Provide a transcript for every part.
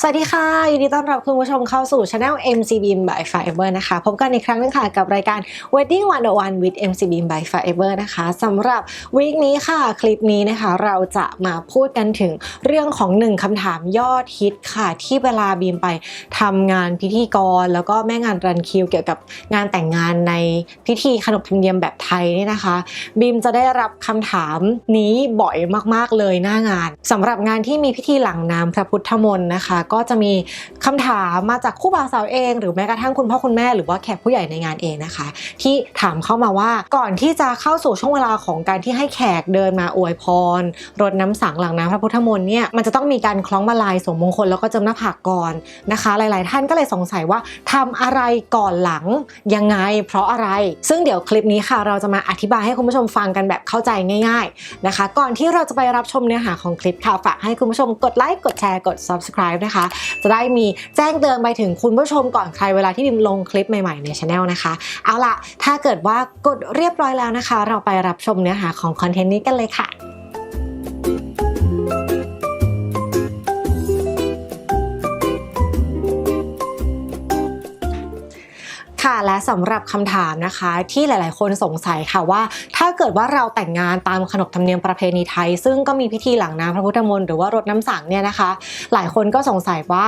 สวัสดีค่ะยินดีต้อนรับคุณผู้ชมเข้าสู่ช anel MCBeam by Fiverr นะคะพบกันอีกครั้งนึงค่ะกับรายการ Wedding 101 with MCBeam by Fiverr นะคะสำหรับวีคนี้ค่ะคลิปนี้นะคะเราจะมาพูดกันถึงเรื่องของหนึ่งคำถามยอดฮิตค่ะ ที่เวลาบีมไปทำงานพิธีกร แล้วก็แม่งานรันคิวเกี่ยวกับงานแต่งงานในพิธีขนบธรรมเนียมแบบไทยเนี่ยนะคะ บีมจะได้รับคำถามนี้บ่อยมากๆเลยหน้างานสำหรับงานที่มีพิธีหลังน้ำพระพุทธมนต์นะคะก็จะมีคำถามมาจากคู่บ่าวสาวเอง หรือแม้กระทั่งคุณพ่อคุณแม่หรือว่าแขกผู้ใหญ่ในงานเองนะคะ ที่ถามเข้ามาว่าก่อนที่จะเข้าสู่ช่วงเวลาของการที่ให้แขกเดินมาอวยพรรดน้ำสังหลังน้ำพระพุทธมนต์เนี่ยมันจะต้องมีการคล้องมาลายสมมงคลแล้วก็เจิมหน้าผากก่อนนะคะ หลาย ๆ ท่านก็เลยสงสัยว่าทำอะไรก่อนหลังยังไง เพราะอะไร ซึ่งเดี๋ยวคลิปนี้ค่ะ เราจะมาอธิบายให้คุณผู้ชมฟังกันแบบเข้าใจง่าย ๆนะคะ ก่อนที่เราจะไปรับชมเนื้อหาของคลิปค่ะฝากให้คุณผู้ชมกดไลค์กดแชร์กด subscribe นะคะจะได้มีแจ้งเตือนไปถึงคุณผู้ชมก่อนใครเวลาที่บิมลงคลิปใหม่ๆในช anel นะคะ เอาล่ะ ถ้าเกิดว่ากดเรียบร้อยแล้วนะคะ เราไปรับชมเนื้อหาของคอนเทนต์นี้กันเลยค่ะ และสำหรับคำถามนะคะ ที่หลาย ๆ คนสงสัยค่ะว่า ถ้าเกิดว่าเราแต่งงานตามขนบธรรมเนียมประเพณีไทย ซึ่งก็มีพิธีหลังน้ำพระพุทธมนต์หรือว่ารดน้ำสังเนี่ยนะคะ หลายคนก็สงสัยว่า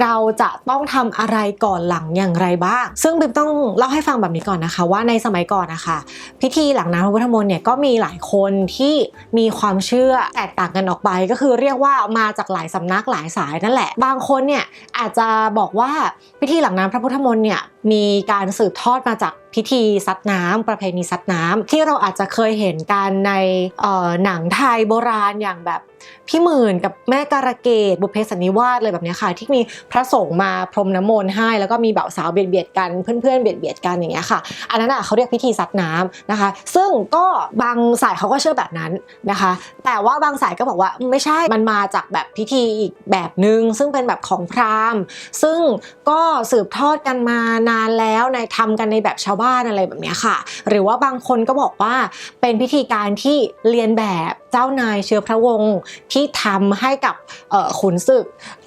เราจะต้องทำอะไรก่อนหลังอย่างไรบ้าง ซึ่งบิมต้องเล่าให้ฟังแบบนี้ก่อนนะคะ ว่าในสมัยก่อนนะคะ พิธีหลังน้ำพระพุทธมนต์เนี่ยก็มีหลายคนที่มีความเชื่อแตกต่างกันออกไป ก็คือเรียกว่ามาจากหลายสำนักหลายสายนั่นแหละ บางคนเนี่ยอาจจะบอกว่าพิธีหลังน้ำพระพุทธมนต์เนี่ย มีการสืบทอดมาจาก พิธีซัดน้ำประเพณีซัดน้ำที่เราอาจจะเคยเห็นกันในหนังไทยโบราณอย่างแบบพี่หมื่นกับแม่การะเกดบุพเพสันนิวาสเลยแบบนี้ค่ะ ที่มีพระสงฆ์มาพรมน้ำมนต์ให้ แล้วก็มีบ่าวสาวเบียดเบียดกันเพื่อนๆเบียดเบียดกันอย่างเงี้ยค่ะ อันนั้นอะเขาเรียกพิธีซัดน้ำนะคะ ซึ่งก็บางสายเขาก็เชื่อแบบนั้นนะคะ แต่ว่าบางสายก็บอกว่าไม่ใช่มันมาจากแบบพิธีอีกแบบหนึ่งซึ่งเป็นแบบของพราหมณ์ ซึ่งก็สืบทอดกันมานานแล้วในทำกันในแบบชาวบ้านอะไรแบบนี้ค่ะ หรือว่าบางคนก็บอกว่าเป็นพิธีการที่เรียนแบบเจ้านายเชื้อพระวงศ์ที่ทำให้กับขุนศึก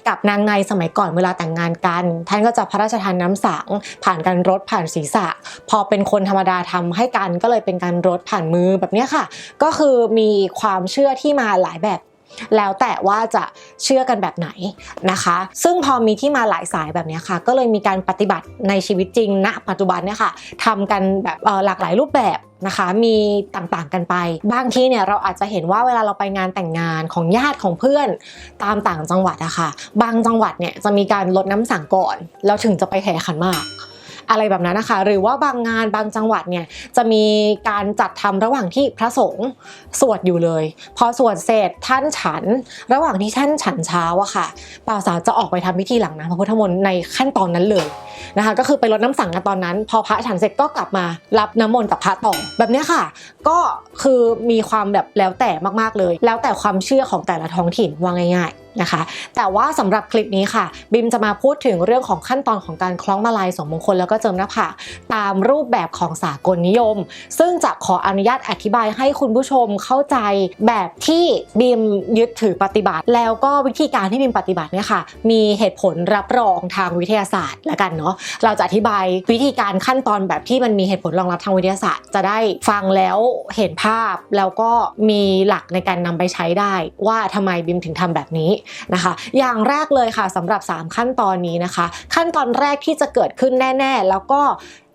กับนางในสมัยก่อนเวลาแต่งงานกัน ท่านก็จะพระราชทานน้ำสังผ่านการรดผ่านศีรษะ พอเป็นคนธรรมดาทำให้กันก็เลยเป็นการรดผ่านมือแบบนี้ค่ะ ก็คือมีความเชื่อที่มาหลายแบบ แล้วแต่ว่าจะเชื่อกันแบบไหนนะคะ ซึ่งพอมีที่มาหลายสายแบบนี้ค่ะ ก็เลยมีการปฏิบัติในชีวิตจริงณปัจจุบันเนี่ยค่ะทำกันแบบหลากหลายรูปแบบนะคะมีต่างๆกันไป บางทีเนี่ยเราอาจจะเห็นว่าเวลาเราไปงานแต่งงานของญาติของเพื่อนตามต่างจังหวัดอะค่ะ บางจังหวัดเนี่ยจะมีการลดน้ำสังก่อน แล้วถึงจะไปแห่ขันมาก อะไรแบบนั้นนะคะ หรือว่าบางงานบางจังหวัดเนี่ยจะมีการจัดทำระหว่างที่พระสงฆ์สวดอยู่เลย พอสวดเสร็จท่านฉัน ระหว่างที่ท่านฉันเช้าอะค่ะป่าวสาวจะออกไปทำพิธีหลังน้ำพระพุทธมนต์ในขั้นตอนนั้นเลย นะคะ ก็คือไปรดน้ำสังกันตอนนั้น พอพระฉันเสร็จก็กลับมารับน้ำมนต์กับพระต่อแบบนี้ค่ะ ก็คือมีความแบบแล้วแต่มากๆเลย แล้วแต่ความเชื่อของแต่ละท้องถิ่นว่าง่ายๆนะคะ แต่ว่าสำหรับคลิปนี้ค่ะ บิมจะมาพูดถึงเรื่องของขั้นตอนของการคล้องมาลัยสมมงคลแล้วก็เจิมหน้าผากตามรูปแบบของสากลนิยม ซึ่งจะขออนุญาตอธิบายให้คุณผู้ชมเข้าใจแบบที่บิมยึดถือปฏิบัติ แล้วก็วิธีการที่บิมปฏิบัติเนี่ยค่ะ มีเหตุผลรับรองทางวิทยาศาสตร์ละกันเนาะเราจะอธิบายวิธีการขั้นตอนแบบที่มันมีเหตุผลรองรับทางวิทยาศาสตร์ จะได้ฟังแล้วเห็นภาพแล้วก็มีหลักในการนำไปใช้ได้ ว่าทำไมบิมถึงทำแบบนี้นะคะ อย่างแรกเลยค่ะสำหรับ 3 ขั้นตอนนี้นะคะ ขั้นตอนแรกที่จะเกิดขึ้นแน่ ๆ แล้วก็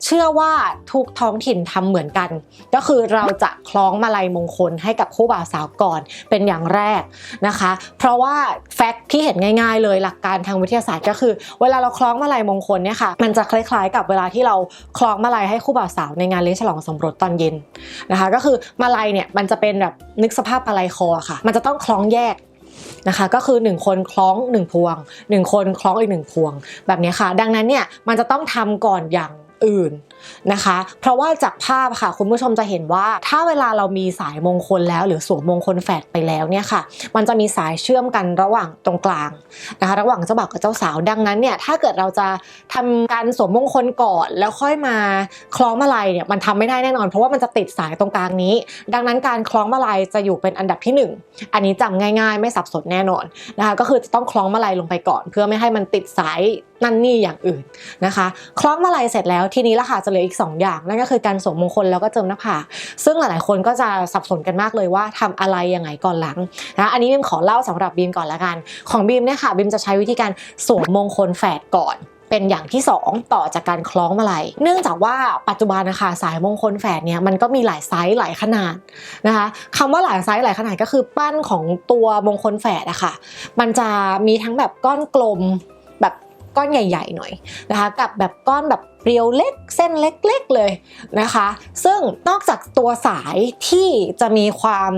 เชื่อว่าทุกท้องถิ่นทำเหมือนกัน ก็คือเราจะคล้องมาลัยมงคลให้กับคู่บ่าวสาวก่อนเป็นอย่างแรกนะคะ เพราะว่าแฟกต์ที่เห็นง่ายๆ เลยหลักการทางวิทยาศาสตร์ก็คือ เวลาเราคล้องมาลัยมงคลเนี่ยค่ะมันจะคล้ายๆ กับเวลาที่เราคล้องมาลัยให้คู่บ่าวสาวในงานเลี้ยงฉลองสมรสตอนเย็นนะคะ ก็คือมาลัยเนี่ยมันจะเป็นแบบนึกสภาพมาลัยคอค่ะ มันจะต้องคล้องแยกนะคะก็คือ 1 คนคล้อง 1 พวง 1 คนคล้องอีก 1 พวง แบบนี้ค่ะ ดังนั้นเนี่ยมันจะต้องทำก่อนอย่าง อื่นนะคะ เพราะว่าจากภาพค่ะคุณผู้ชมจะเห็นว่า ถ้าเวลาเรามีสายมงคลแล้ว หรือสวมมงคลแฝดไปแล้วเนี่ยค่ะ มันจะมีสายเชื่อมกันระหว่างตรงกลางนะคะระหว่างเจ้าบ่าวกับเจ้าสาวดังนั้นเนี่ยถ้าเกิดเราจะทำการสวมมงคลก่อนแล้วค่อยมาคล้องมาลัยเนี่ยมันทำไม่ได้แน่นอน เพราะว่ามันจะติดสายตรงกลางนี้ ดังนั้นการคล้องมาลัยจะอยู่เป็นอันดับที่หนึ่งอันนี้จำง่าย ๆ ไม่สับสนแน่นอนนะคะก็คือจะต้องคล้องมาลัยลงไปก่อน เพื่อไม่ให้มันติดสาย นั่นนี่อย่างอื่นนะคะคล้องมาลัยเสร็จแล้วทีนี้ละค่ะจะเหลืออีก 2 อย่าง นั่นก็คือการสวมมงคลแล้วก็เจิมหน้าผากซึ่งหลายๆ คนก็จะสับสนกันมากเลยว่าทำอะไรยังไงก่อนหลังนะอันนี้บีมขอเล่าสำหรับบีมก่อนละกัน ของบีมเนี่ยค่ะบีมจะใช้วิธีการสวมมงคลแฝดก่อนเป็นอย่างที่ 2 ต่อจากการคล้องมาลัย เนื่องจากว่าปัจจุบันนะคะสายมงคลแฝดเนี่ยมันก็มีหลายไซส์หลายขนาดนะคะคำว่าหลายไซส์หลายขนาดก็คือปั้นของตัวมงคลแฝดอะค่ะมันจะมีทั้งแบบก้อนกลมแบบ ก้อนใหญ่ ๆ หน่อยนะคะ กับแบบก้อนแบบเรียวเล็กเส้นเล็กๆเลยนะคะ ซึ่งนอกจากตัวสายที่จะมีความ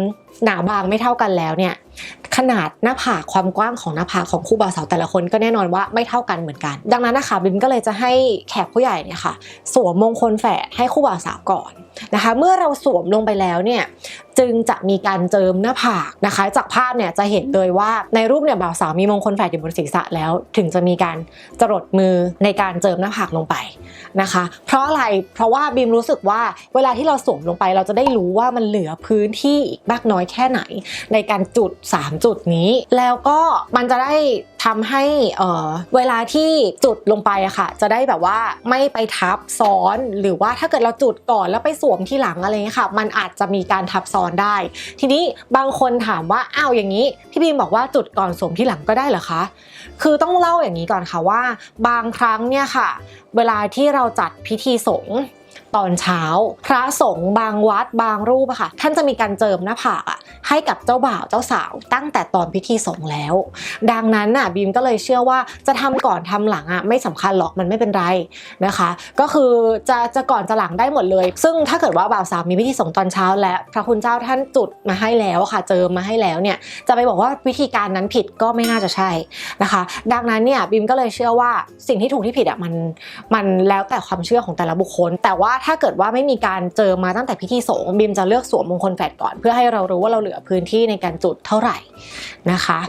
หนาบางไม่เท่ากันแล้วเนี่ยขนาดหน้าผากความกว้างของหน้าผากของคู่บ่าวสาวแต่ละคนก็แน่นอนว่าไม่เท่ากันเหมือนกัน ดังนั้นนะคะบิมก็เลยจะให้แขกผู้ใหญ่เนี่ยค่ะ สวมมงคลแฝดให้คู่บ่าวสาวก่อนนะคะ เมื่อเราสวมลงไปแล้วเนี่ย จึงจะมีการเจิมหน้าผากนะคะ จากภาพเนี่ยจะเห็นเลยว่าในรูปเนี่ยบ่าวสาวมีมงคลแฝดอยู่บนศีรษะแล้ว ถึงจะมีการจรดมือในการเจิมหน้าผากลงไปนะคะ เพราะอะไรเพราะว่าบิมรู้สึกว่าเวลาที่เราสวมลงไปเราจะได้รู้ว่ามันเหลือพื้นที่อีกมากน้อยแค่ไหน ในการจุด 3 จุดนี้ แล้วก็มันจะได้ทำให้เออเวลาที่จุดลงไปอะค่ะ จะได้แบบว่าไม่ไปทับซ้อนหรือว่าถ้าเกิดเราจุดก่อนแล้วไปสวมที่หลังอะไรเงี้ยค่ะ มันอาจจะมีการทับซ้อนได้ ทีนี้บางคนถามว่าอ้าวอย่างนี้พี่บีมบอกว่าจุดก่อนสวมที่หลังก็ได้เหรอคะ คือต้องเล่าอย่างนี้ก่อนค่ะว่า บางครั้งเนี่ยค่ะ เวลาที่เราจัดพิธีสงฆ์ตอนเช้า พระสงฆ์บางวัดบางรูปอะค่ะ ท่านจะมีการเจิมหน้าผากอะให้กับเจ้าบ่าวเจ้าสาว ตั้งแต่ตอนพิธีสงฆ์แล้ว ดังนั้นน่ะบีมก็เลยเชื่อว่าจะทำก่อนทำหลังอะไม่สำคัญหรอกมันไม่เป็นไรนะคะ ก็คือจะจะก่อนจะหลังได้หมดเลย ซึ่งถ้าเกิดว่าบ่าวสาวมีพิธีสงฆ์ตอนเช้า และพระคุณเจ้าท่านจุดมาให้แล้วค่ะ เจิมมาให้แล้วเนี่ยจะไปบอกว่าวิธีการนั้นผิดก็ไม่น่าจะใช่นะคะ ดังนั้นเนี่ยบีมก็เลยเชื่อว่าสิ่งที่ถูกที่ผิดอะมันมันแล้วแต่ความเชื่อของแต่ละบุคคล แต่ว่าถ้าเกิดว่าไม่มีการเจอมาตั้งแต่พิธีสงฆ์บีมจะเลือกสวมมงคลแฝดก่อน เพื่อให้เรารู้ว่าเราเหลือพื้นที่ในการจุดเท่าไหร่นะคะ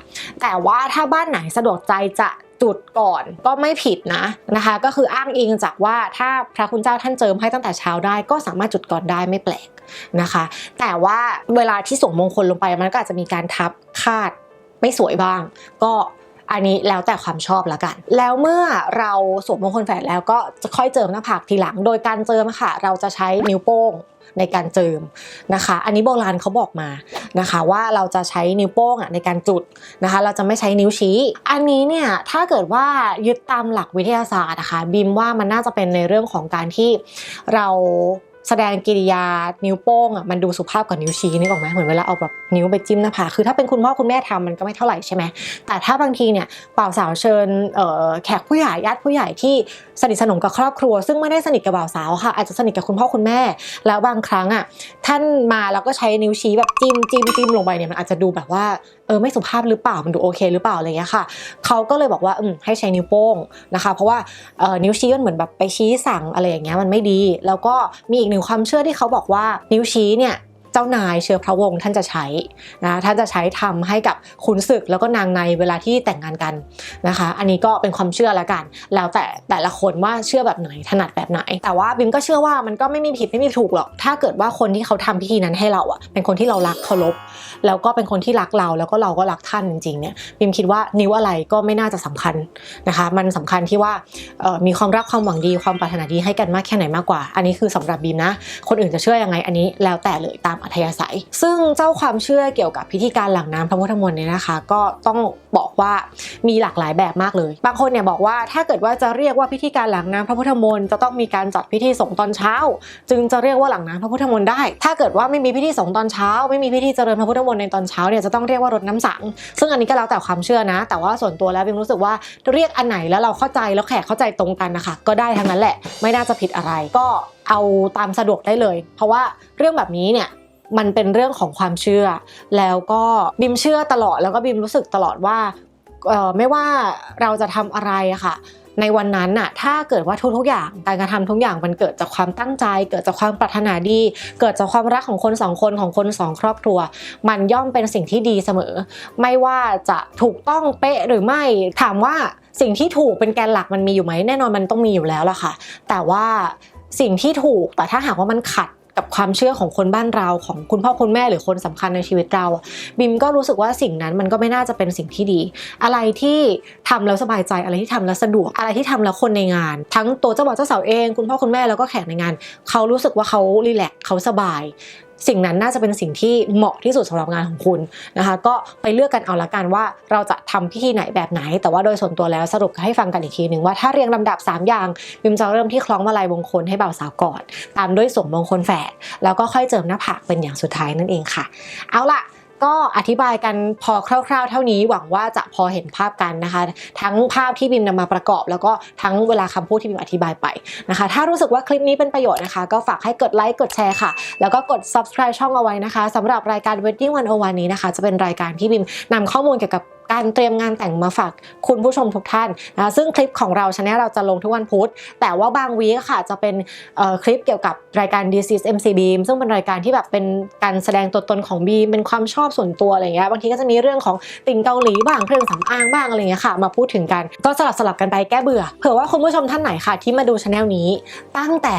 แต่ว่าถ้าบ้านไหนสะดวกใจจะจุดก่อนก็ไม่ผิดนะนะคะ ก็คืออ้างอิงจากว่าถ้าพระคุณเจ้าท่านเจิมให้ตั้งแต่เช้าได้ ก็สามารถจุดก่อนได้ไม่แปลกนะคะ แต่ว่าเวลาที่สวมมงคลลงไปมันก็อาจจะมีการทับคาดไม่สวยบ้าง ก็ อันนี้แล้วแต่ความชอบละกัน แล้วเมื่อเราสวมมงคลแฝดแล้วก็จะค่อยเจิมหน้าผากทีหลัง โดยการเจิมค่ะ เราจะใช้นิ้วโป้งในการเจิมนะคะ อันนี้โบราณเขาบอกมานะคะ ว่าเราจะใช้นิ้วโป้งอะในการจุดนะคะ เราจะไม่ใช้นิ้วชี้ อันนี้เนี่ยถ้าเกิดว่ายึดตามหลักวิทยาศาสตร์นะคะบีมว่ามันน่าจะเป็นในเรื่องของการที่เรา แสดงกิริยานิ้วโป้งอะมันดูสุภาพกว่านิ้วชี้นี่ออกไหมเหมือนเวลาเอาแบบนิ้วไปจิ้มหน้าผากคือถ้าเป็นคุณพ่อคุณแม่ทำมันก็ไม่เท่าไหร่ใช่ไหมแต่ถ้าบางทีเนี่ยเป่าวสาวเชิญแขกผู้ใหญ่ญาติผู้ใหญ่ที่สนิทสนมกับครอบครัว ซึ่งไม่ได้สนิทกับบ่าวสาวค่ะอาจจะสนิทกับคุณพ่อคุณแม่ แล้วบางครั้งอะท่านมาแล้วก็ใช้นิ้วชี้แบบจิ้มจิ้มจิ้มลงไปเนี่ยมันอาจจะดูแบบว่า เออไม่สุภาพหรือเปล่ามันดูโอเคหรือเปล่าอะไรเงี้ยค่ะเขาก็เลยบอกว่าอืมให้ใช้นิ้วโป้งนะคะ เพราะว่าเออนิ้วชี้มันเหมือนแบบไปชี้สั่งอะไรอย่างเงี้ยมันไม่ดี แล้วก็มีอีกหนึ่งความเชื่อที่เขาบอกว่านิ้วชี้เนี่ย เจ้านายเชื้อพระวงศ์ท่านจะใช้นะท่านจะใช้ทำให้กับขุนศึกแล้วก็นางในเวลาที่แต่งงานกันนะคะ อันนี้ก็เป็นความเชื่อละกัน แล้วแต่แต่ละคนว่าเชื่อแบบไหนถนัดแบบไหน แต่ว่าบิมก็เชื่อว่ามันก็ไม่มีผิดไม่มีถูกหรอก ถ้าเกิดว่าคนที่เขาทำพิธีนั้นให้เราอะเป็นคนที่เรารักเคารพแล้วก็เป็นคนที่รักเราแล้วก็เราก็รักท่านจริงๆเนี่ยบิมคิดว่านิ้วอะไรก็ไม่น่าจะสำคัญนะคะ มันสำคัญที่ว่ามีความรักความหวังดีความปรารถนาดีให้กันมากแค่ไหนมากกว่า อันนี้คือสำหรับบีมนะ คนอื่นจะเชื่อยังไงอันนี้แล้วแต่เลยตามอัธยาศัย ซึ่งเจ้าความเชื่อเกี่ยวกับพิธีการหลังน้ำพระพุทธมนต์เนี่ยนะคะ ก็ต้องบอกว่ามีหลากหลายแบบมากเลย บางคนเนี่ยบอกว่าถ้าเกิดว่าจะเรียกว่าพิธีการหลังน้ำพระพุทธมนต์จะต้องมีการจัดพิธีสงฆ์ตอนเช้า จึงจะเรียกว่าหลังน้ำพระพุทธมนต์ได้ ถ้าเกิดว่าไม่มีพิธีสงฆ์ตอนเช้า ไม่มีพิธีเจริญพระพุทธมนต์ในตอนเช้าเนี่ยจะต้องเรียกว่ารดน้ำสัง ซึ่งอันนี้ก็แล้วแต่ความเชื่อนะ แต่ว่าส่วนตัวแล้วบิมรู้สึกว่าเรียกอันไหนแล้วเราเข้าใจแล้วแขกเข้าใจตรงกันนะคะก็ได้ทั้งนั้นแหละ ไม่น่าจะผิดอะไรก็เอาตามสะดวกได้เลย เพราะว่าเรื่องแบบนี้เนี่ย มันเป็นเรื่องของความเชื่อ แล้วก็บิมเชื่อตลอดแล้วก็บิมรู้สึกตลอดว่าไม่ว่าเราจะทำอะไรค่ะ ในวันนั้นน่ะถ้าเกิดว่าทุกๆอย่างการกระทำทุกอย่างมันเกิดจากความตั้งใจ เกิดจากความปรารถนาดี เกิดจากความรักของคนสองคนของคนสองครอบครัว มันย่อมเป็นสิ่งที่ดีเสมอ ไม่ว่าจะถูกต้องเป๊ะหรือไม่ถามว่าสิ่งที่ถูกเป็นแกนหลักมันมีอยู่ไหมแน่นอนมันต้องมีอยู่แล้วล่ะค่ะ แต่ว่าสิ่งที่ถูกแต่ถ้าหากว่ามันขัด กับความเชื่อของคนบ้านเราของคุณพ่อคุณแม่หรือคนสำคัญในชีวิตเรา บิมก็รู้สึกว่าสิ่งนั้นมันก็ไม่น่าจะเป็นสิ่งที่ดี อะไรที่ทำแล้วสบายใจอะไรที่ทำแล้วสะดวกอะไรที่ทำแล้วคนในงาน ทั้งตัวเจ้าบ่าวเจ้าสาวเอง คุณพ่อคุณแม่แล้วก็แขกในงาน เขารู้สึกว่าเขารีแลกซ์เขาสบาย สิ่งนั้นน่าจะเป็นสิ่งที่เหมาะที่สุดสำหรับงานของคุณนะคะ ก็ไปเลือกกันเอาละกันว่าเราจะทำพิธีไหนแบบไหน แต่ว่าโดยส่วนตัวแล้วสรุปให้ฟังกันอีกทีหนึ่งว่าถ้าเรียงลำดับ 3 อย่างบิมจะเริ่มที่คล้องมาลัยมงคลให้บ่าวสาวก่อน ตามด้วยสวมมงคลแฝดแล้วก็ค่อยเจิมหน้าผากเป็นอย่างสุดท้ายนั่นเองค่ะ เอาล่ะ ก็อธิบายกันพอคร่าว ๆ เท่านี้หวังว่าจะพอเห็นภาพกันนะคะ ทั้งภาพที่บิมนำมาประกอบ แล้วก็ทั้งเวลาคำพูดที่บิมอธิบายไปนะคะ ถ้ารู้สึกว่าคลิปนี้เป็นประโยชน์นะคะ ก็ฝากให้กดไลค์กดแชร์ค่ะ แล้วก็กด subscribe ช่องเอาไว้นะคะสำหรับรายการ Wedding 101 นี้นะคะ จะเป็นรายการที่บิมนำข้อมูลเกี่ยวกับ การเตรียมงานแต่งมาฝากคุณผู้ชมทุกท่านนะซึ่งคลิปของเราช anel เราจะลงทุกวันพุธ แต่ว่าบางวีคค่ะจะเป็นคลิปเกี่ยวกับรายการ This is MC Beam ซึ่งเป็นรายการที่แบบเป็นการแสดงตัวตนของบีมเป็นความชอบส่วนตัวอะไรเงี้ยบางทีก็จะมีเรื่องของติ่งเกาหลีบ้างเครื่องสำอางบ้างอะไรเงี้ยค่ะ มาพูดถึงกัน ก็สลับสลับกันไปแก้เบื่อเผื่อว่าคุณผู้ชมท่านไหนค่ะ ที่มาดูช anel นี้ ตั้งแต่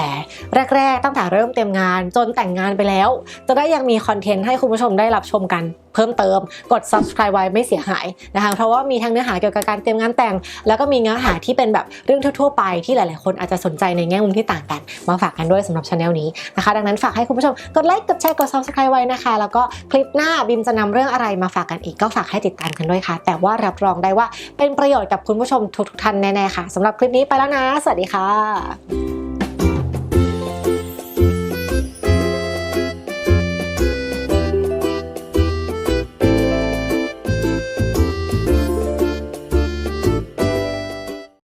แรก ๆ ตั้งแต่เริ่มเต็มงานจนแต่งงานไปแล้ว จะได้ยังมีคอนเทนต์ให้คุณผู้ชมได้รับชมกันเพิ่มเติมกด subscribe ไว้ไม่เสียหายนะคะเพราะว่ามีทั้งเนื้อหาเกี่ยวกับการเตรียมงานแต่ง แล้วก็มีเนื้อหาที่เป็นแบบเรื่องทั่วๆไปที่หลายๆ คนอาจจะสนใจในแง่มุมที่ต่างกัน มาฝากกันด้วยสำหรับช anel นี้นะคะ ดังนั้นฝากให้คุณผู้ชมกดไลค์กดแชร์กด subscribe ไว้นะคะ แล้วก็คลิปหน้าบิมจะนำเรื่องอะไรมาฝากกันอีกก็ฝากให้ติดตามกันด้วยค่ะ แต่ว่ารับรองได้ว่าเป็นประโยชน์กับคุณผู้ชมทุกๆท่านแน่ๆค่ะสำหรับคลิปนี้ไปแล้วนะ สวัสดีค่ะ